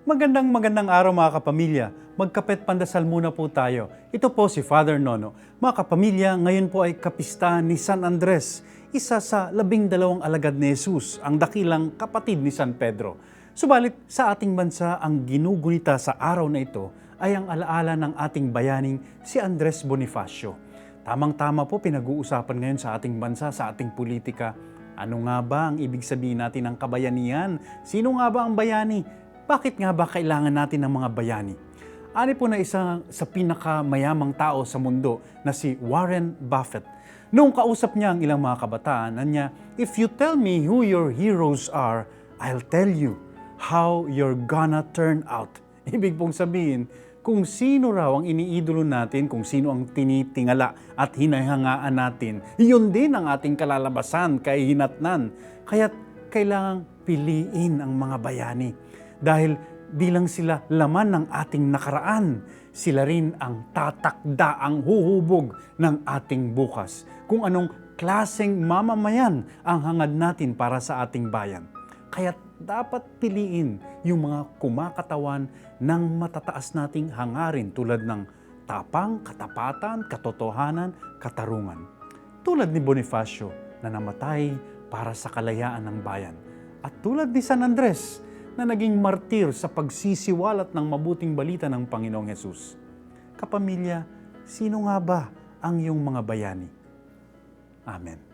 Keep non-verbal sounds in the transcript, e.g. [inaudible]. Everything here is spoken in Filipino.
Magandang magandang araw mga kapamilya. Magkapet pandasal muna po tayo. Ito po si Father Nono. Mga kapamilya, ngayon po ay kapistahan ni San Andres, isa sa labing dalawang alagad ni Jesus, ang dakilang kapatid ni San Pedro. Subalit sa ating bansa, ang ginugunita sa araw na ito ay ang alaala ng ating bayaning si Andres Bonifacio. Tamang-tama po pinag-uusapan ngayon sa ating bansa, sa ating politika. Ano nga ba ang ibig sabihin natin ng kabayanihan? Sino nga ba ang bayani? Bakit nga ba kailangan natin ng mga bayani? Ani po na isa sa pinakamayamang tao sa mundo na si Warren Buffett. Noong kausap niya ang ilang mga kabataan, niya, If you tell me who your heroes are, I'll tell you how you're gonna turn out. [laughs] Ibig pong sabihin, kung sino raw ang iniidolo natin, kung sino ang tinitingala at hinahangaan natin, yun din ang ating kalalabasan, kahinatnan. Kaya't kailangang piliin ang mga bayani. Dahil di lang sila laman ng ating nakaraan, sila rin ang tatakda, ang huhubog ng ating bukas. Kung anong klaseng mamamayan ang hangad natin para sa ating bayan. Kaya dapat piliin yung mga kumakatawan ng matataas nating hangarin tulad ng tapang, katapatan, katotohanan, katarungan. Tulad ni Bonifacio na namatay para sa kalayaan ng bayan. At tulad ni San Andres na naging martir sa pagsisiwalat ng mabuting balita ng Panginoong Yesus. Kapamilya, sino nga ba ang iyong mga bayani? Amen.